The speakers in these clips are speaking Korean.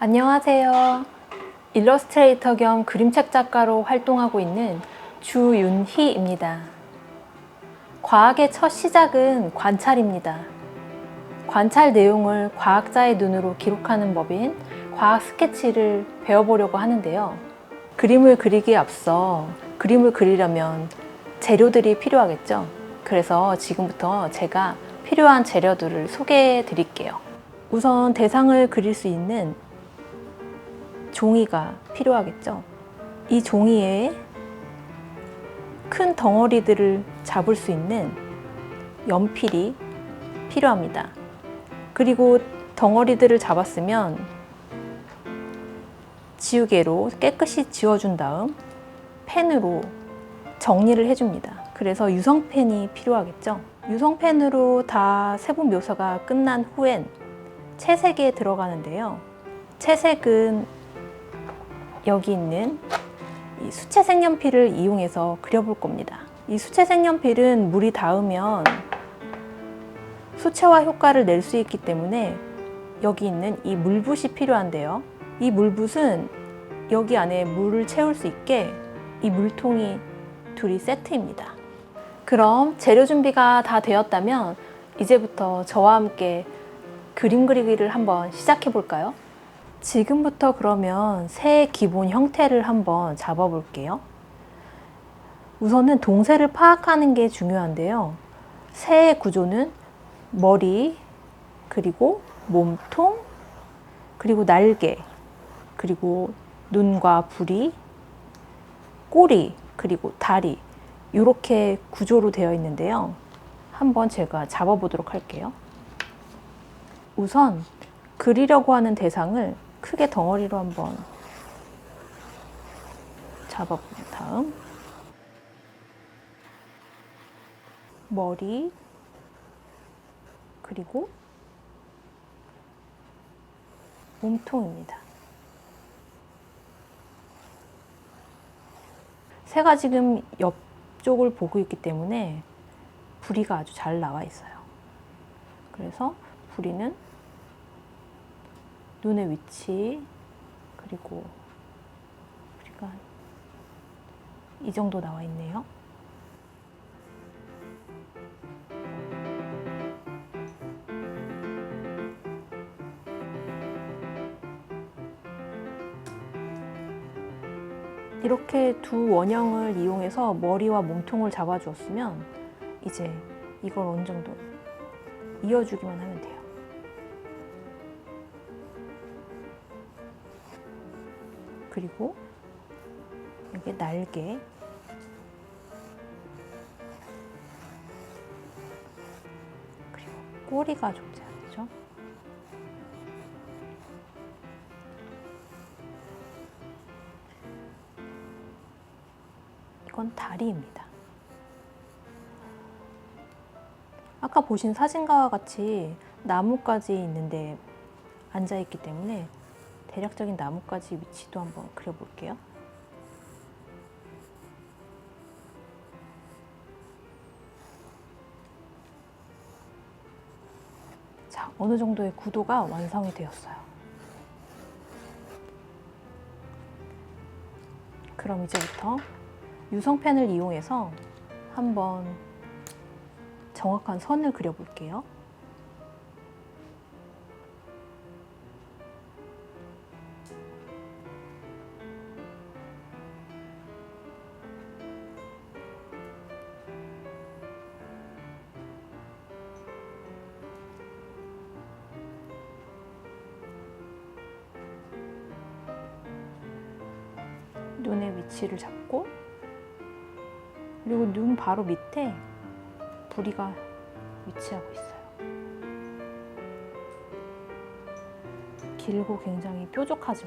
안녕하세요. 일러스트레이터 겸 그림책 작가로 활동하고 있는 주윤희입니다. 과학의 첫 시작은 관찰입니다. 관찰 내용을 과학자의 눈으로 기록하는 법인 과학 스케치를 배워보려고 하는데요. 그림을 그리기에 앞서 그림을 그리려면 재료들이 필요하겠죠. 그래서 지금부터 제가 필요한 재료들을 소개해 드릴게요. 우선 대상을 그릴 수 있는 종이가 필요하겠죠. 이 종이에 큰 덩어리들을 잡을 수 있는 연필이 필요합니다. 그리고 덩어리들을 잡았으면 지우개로 깨끗이 지워준 다음 펜으로 정리를 해줍니다. 그래서 유성펜이 필요하겠죠. 유성펜으로 다 세부 묘사가 끝난 후엔 채색에 들어가는데요. 채색은 여기 있는 이 수채 색연필을 이용해서 그려볼 겁니다. 이 수채 색연필은 물이 닿으면 수채화 효과를 낼 수 있기 때문에 여기 있는 이 물붓이 필요한데요. 이 물붓은 여기 안에 물을 채울 수 있게 이 물통이 둘이 세트입니다. 그럼 재료 준비가 다 되었다면 이제부터 저와 함께 그림 그리기를 한번 시작해 볼까요? 지금부터 그러면 새의 기본 형태를 한번 잡아볼게요. 우선은 동새를 파악하는 게 중요한데요. 새의 구조는 머리, 그리고 몸통, 그리고 날개, 그리고 눈과 부리, 꼬리, 그리고 다리, 이렇게 구조로 되어 있는데요. 한번 제가 잡아보도록 할게요. 우선 그리려고 하는 대상을 크게 덩어리로 한번 잡아본 다음 머리 그리고 몸통입니다. 새가 지금 옆쪽을 보고 있기 때문에 부리가 아주 잘 나와 있어요. 그래서 부리는 눈의 위치 그리고 우리가 이 정도 나와 있네요. 이렇게 두 원형을 이용해서 머리와 몸통을 잡아주었으면 이제 이걸 어느 정도 이어주기만 하면 돼요. 그리고 여기 날개 그리고 꼬리가 존재하죠. 이건 다리입니다. 아까 보신 사진과 같이 나뭇가지 있는데 앉아 있기 때문에 대략적인 나뭇가지 위치도 한번 그려볼게요. 자, 어느 정도의 구도가 완성이 되었어요. 그럼 이제부터 유성펜을 이용해서 한번 정확한 선을 그려볼게요. 위치를 잡고 그리고 눈 바로 밑에 부리가 위치하고 있어요. 길고 굉장히 뾰족하죠.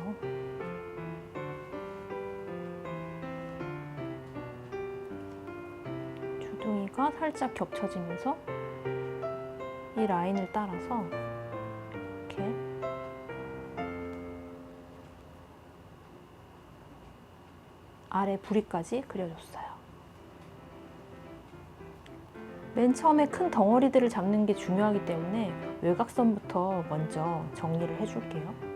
주둥이가 살짝 겹쳐지면서 이 라인을 따라서 아래 부리까지 그려줬어요. 맨 처음에 큰 덩어리들을 잡는 게 중요하기 때문에 외곽선부터 먼저 정리를 해줄게요.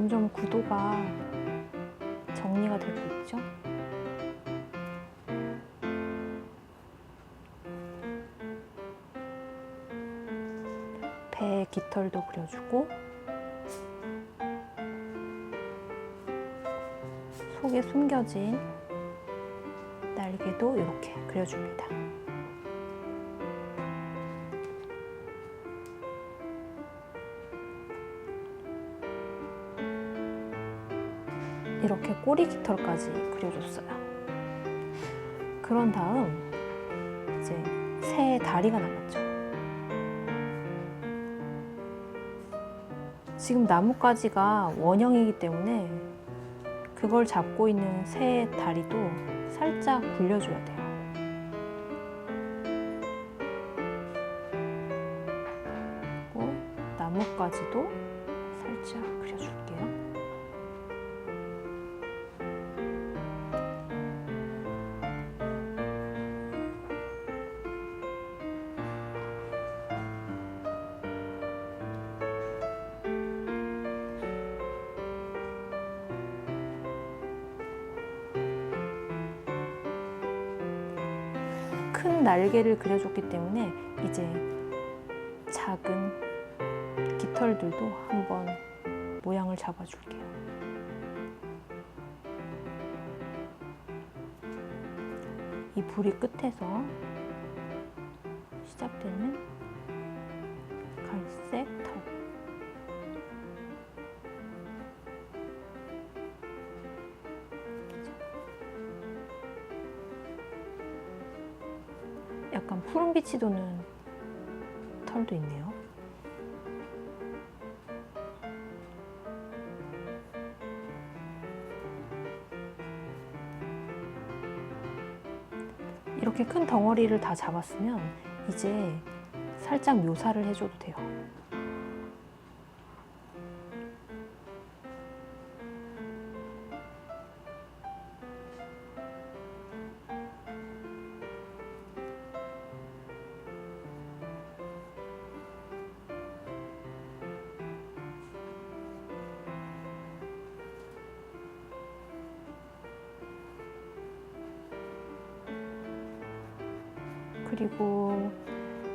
점점 구도가 정리가 되고 있죠. 배 깃털도 그려주고 속에 숨겨진 날개도 이렇게 그려줍니다. 이렇게 꼬리 깃털까지 그려줬어요. 그런 다음 이제 새의 다리가 남았죠. 지금 나뭇가지가 원형이기 때문에 그걸 잡고 있는 새의 다리도 살짝 굴려줘야 돼요. 그리고 나뭇가지도 큰 날개를 그려줬기 때문에 이제 작은 깃털들도 한번 모양을 잡아줄게요. 이 부리 끝에서 시작되는 약간 푸른빛이 도는 털도 있네요. 이렇게 큰 덩어리를 다 잡았으면 이제 살짝 묘사를 해줘도 돼요. 그리고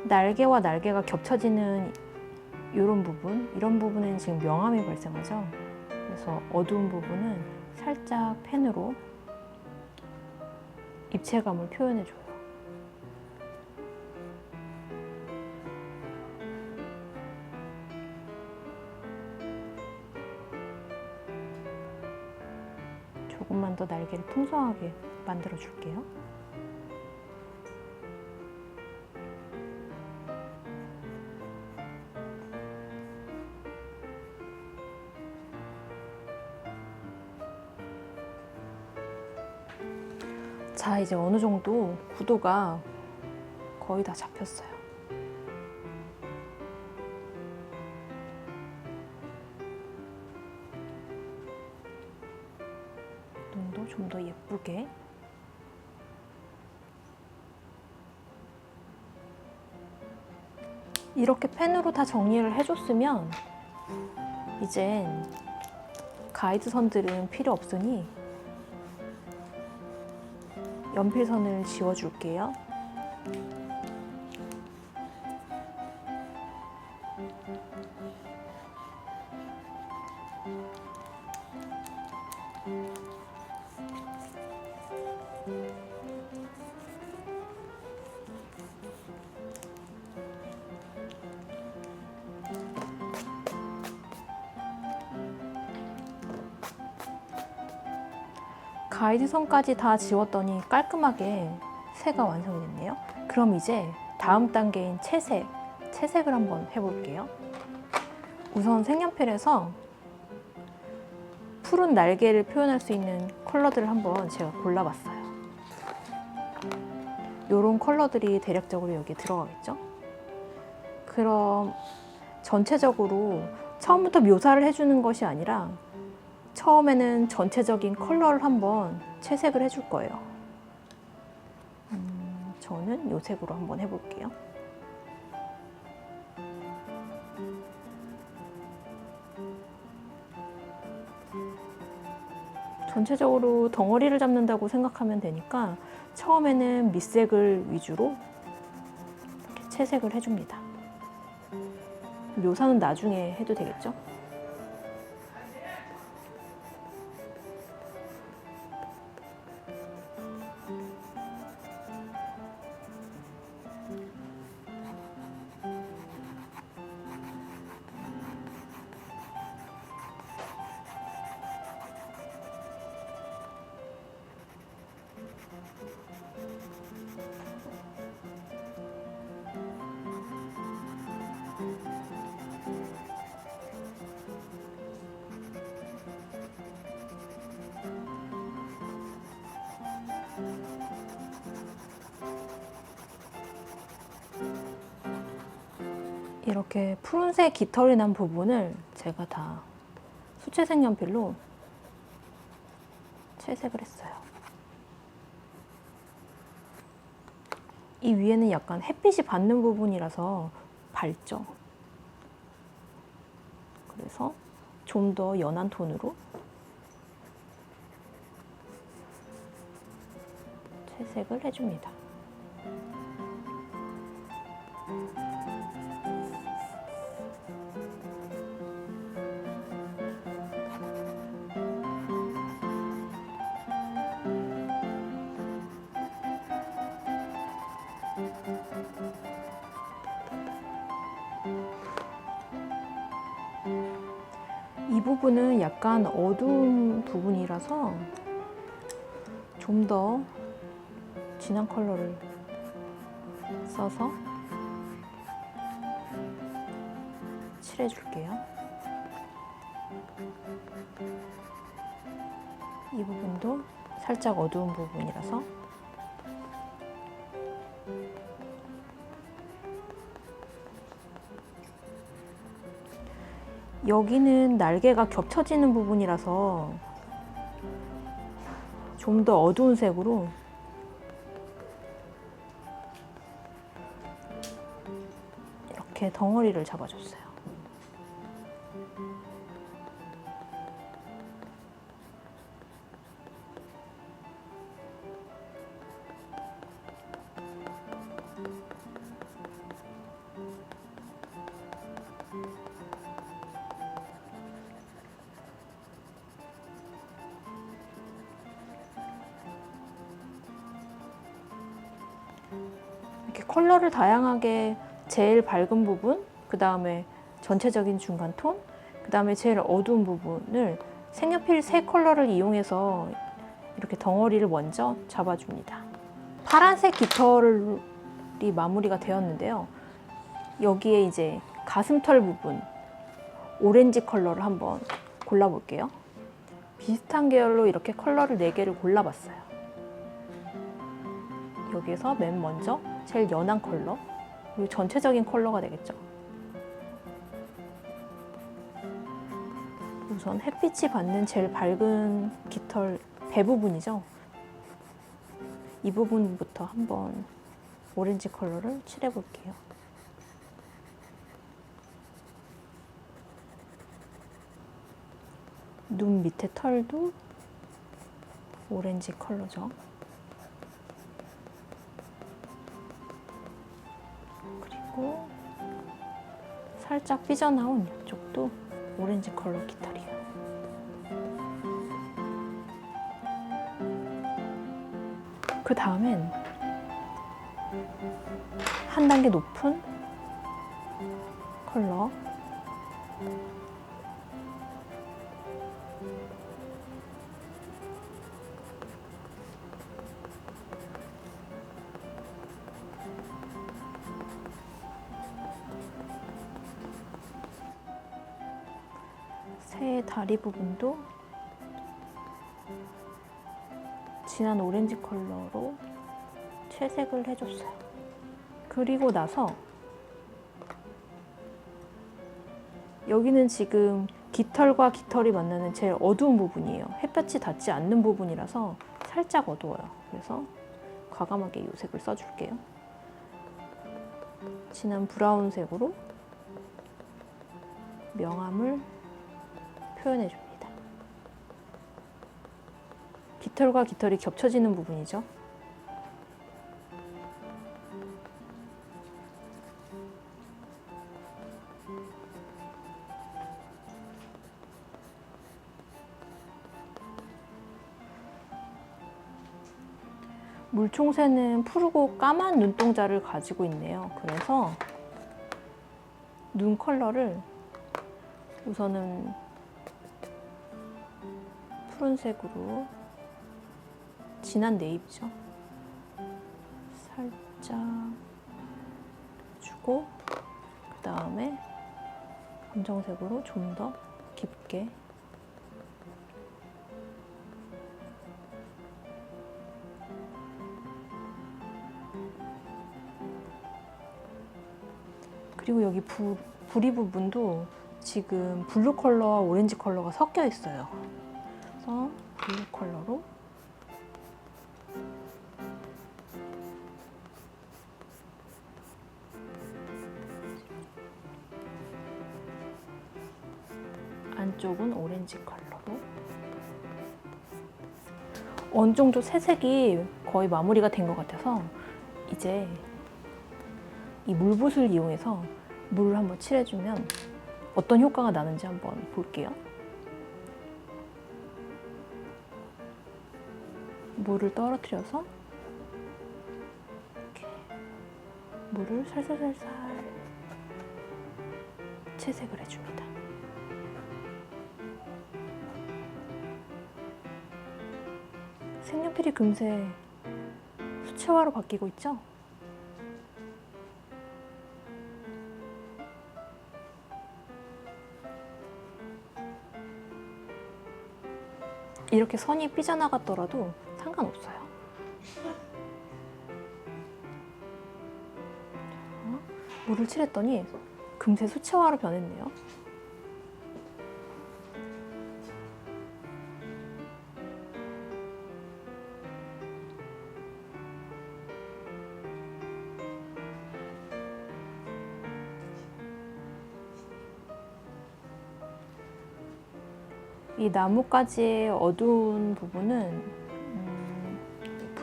날개와 날개가 겹쳐지는 이런 부분, 이런 부분은 지금 명암이 발생하죠. 그래서 어두운 부분은 살짝 펜으로 입체감을 표현해줘요. 조금만 더 날개를 풍성하게 만들어 줄게요. 자, 이제 어느 정도 구도가 거의 다 잡혔어요. 눈도 좀 더 예쁘게. 이렇게 펜으로 다 정리를 해줬으면 이젠 가이드 선들은 필요 없으니 연필선을 지워줄게요. 가이드선까지 다 지웠더니 깔끔하게 새가 완성이 됐네요. 그럼 이제 다음 단계인 채색, 채색을 한번 해볼게요. 우선 색연필에서 푸른 날개를 표현할 수 있는 컬러들을 한번 제가 골라봤어요. 이런 컬러들이 대략적으로 여기에 들어가겠죠? 그럼 전체적으로 처음부터 묘사를 해주는 것이 아니라 처음에는 전체적인 컬러를 한번 채색을 해줄 거예요. 음, 저는 요 색으로 한번 해볼게요. 전체적으로 덩어리를 잡는다고 생각하면 되니까 처음에는 밑색을 위주로 이렇게 채색을 해줍니다. 묘사는 나중에 해도 되겠죠? 이렇게 푸른색 깃털이 난 부분을 제가 다 수채색 연필로 채색을 했어요. 이 위에는 약간 햇빛이 받는 부분이라서 밝죠. 그래서 좀 더 연한 톤으로 채색을 해줍니다. 부분은 약간 어두운 부분이라서 좀 더 진한 컬러를 써서 칠해줄게요. 이 부분도 살짝 어두운 부분이라서 여기는 날개가 겹쳐지는 부분이라서 좀 더 어두운 색으로 이렇게 덩어리를 잡아줬어요. 컬러를 다양하게 제일 밝은 부분, 그 다음에 전체적인 중간 톤, 그 다음에 제일 어두운 부분을 색연필 세 컬러를 이용해서 이렇게 덩어리를 먼저 잡아줍니다. 파란색 깃털이 마무리가 되었는데요. 여기에 이제 가슴털 부분 오렌지 컬러를 한번 골라볼게요. 비슷한 계열로 이렇게 컬러를 4개를 골라봤어요. 여기에서 맨 먼저 제일 연한 컬러 그리고 전체적인 컬러가 되겠죠. 우선 햇빛이 받는 제일 밝은 깃털 배 부분이죠. 이 부분부터 한번 오렌지 컬러를 칠해 볼게요. 눈 밑에 털도 오렌지 컬러죠. 살짝 삐져나온 이쪽도 오렌지 컬러 깃털이에요. 그 다음엔 한 단계 높은 컬러 다리 부분도 진한 오렌지 컬러로 채색을 해줬어요. 그리고 나서 여기는 지금 깃털과 깃털이 만나는 제일 어두운 부분이에요. 햇볕이 닿지 않는 부분이라서 살짝 어두워요. 그래서 과감하게 이 색을 써줄게요. 진한 브라운색으로 명암을 표현해 줍니다. 깃털과 깃털이 겹쳐지는 부분이죠. 물총새는 푸르고 까만 눈동자를 가지고 있네요. 그래서 눈 컬러를 우선은 푸른색으로 진한 네이비죠. 살짝 주고 그 다음에 검정색으로 좀 더 깊게 그리고 여기 부, 부리 부분도 지금 블루 컬러와 오렌지 컬러가 섞여 있어요. 컬러로 안쪽은 오렌지 컬러로 어느 정도 새색이 거의 마무리가 된 것 같아서 이제 이 물붓을 이용해서 물을 한번 칠해주면 어떤 효과가 나는지 한번 볼게요. 물을 떨어뜨려서 이렇게 물을 살살살살 채색을 해줍니다. 색연필이 금세 수채화로 바뀌고 있죠? 이렇게 선이 삐져나갔더라도 상관없어요. 자, 물을 칠했더니 금세 수채화로 변했네요. 이 나뭇가지의 어두운 부분은 음,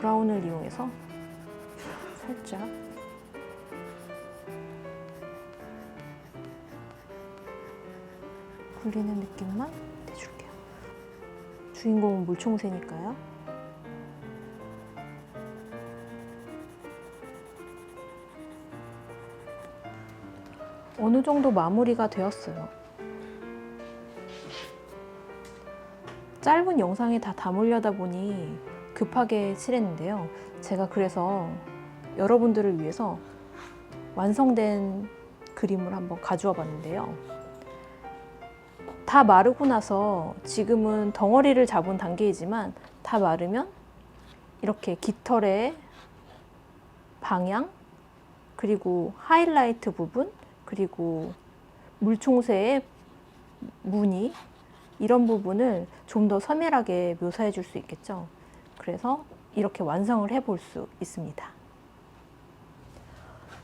브라운을 이용해서 살짝 굴리는 느낌만 내줄게요. 주인공은 물총새니까요. 어느 정도 마무리가 되었어요. 짧은 영상에 다 담으려다 보니 급하게 칠했는데요. 제가 그래서 여러분들을 위해서 완성된 그림을 한번 가져와 봤는데요. 다 마르고 나서 지금은 덩어리를 잡은 단계이지만 다 마르면 이렇게 깃털의 방향 그리고 하이라이트 부분 그리고 물총새의 무늬 이런 부분을 좀더 서밀하게 묘사해 줄 수 있겠죠. 그래서 이렇게 완성을 해 볼 수 있습니다.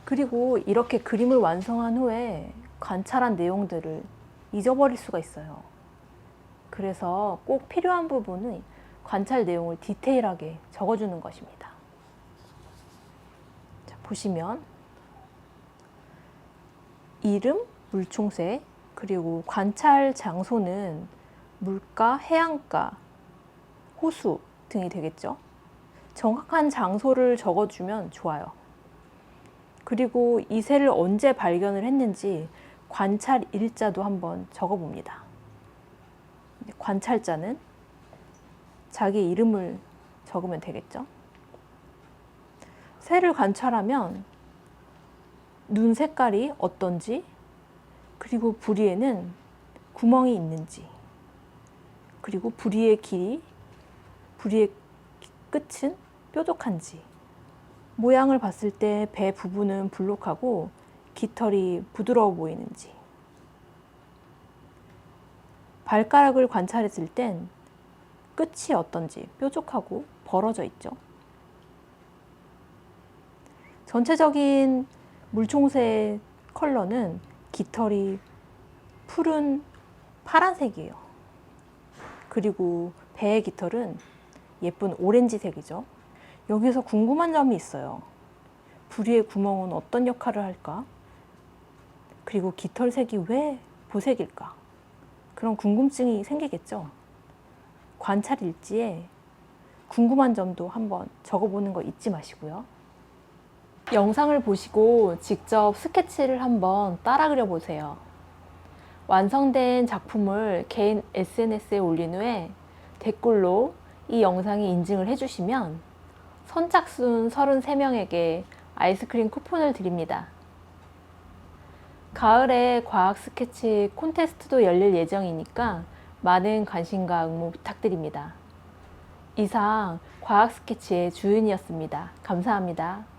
그리고 이렇게 그림을 완성한 후에 관찰한 내용들을 잊어버릴 수가 있어요. 그래서 꼭 필요한 부분은 관찰 내용을 디테일하게 적어주는 것입니다. 자, 보시면 이름, 물총새, 그리고 관찰 장소는 물가, 해안가, 호수 등이 되겠죠. 정확한 장소를 적어주면 좋아요. 그리고 이 새를 언제 발견을 했는지 관찰 일자도 한번 적어봅니다. 관찰자는 자기 이름을 적으면 되겠죠. 새를 관찰하면 눈 색깔이 어떤지, 그리고 부리에는 구멍이 있는지, 그리고 부리의 길이, 부리의 끝은 뾰족한지, 모양을 봤을 때 배 부분은 불룩하고 깃털이 부드러워 보이는지, 발가락을 관찰했을 땐 끝이 어떤지 뾰족하고 벌어져 있죠. 전체적인 물총새 컬러는 깃털이 푸른 파란색이에요. 그리고 배의 깃털은 예쁜 오렌지색이죠. 여기서 궁금한 점이 있어요. 부리의 구멍은 어떤 역할을 할까? 그리고 깃털색이 왜 보색일까? 그런 궁금증이 생기겠죠. 관찰 일지에 궁금한 점도 한번 적어보는 거 잊지 마시고요. 영상을 보시고 직접 스케치를 한번 따라 그려보세요. 완성된 작품을 개인 SNS에 올린 후에 댓글로 이 영상이 인증을 해주시면 선착순 33명에게 아이스크림 쿠폰을 드립니다. 가을에 과학 스케치 콘테스트도 열릴 예정이니까 많은 관심과 응모 부탁드립니다. 이상 과학 스케치의 주윤이었습니다. 감사합니다.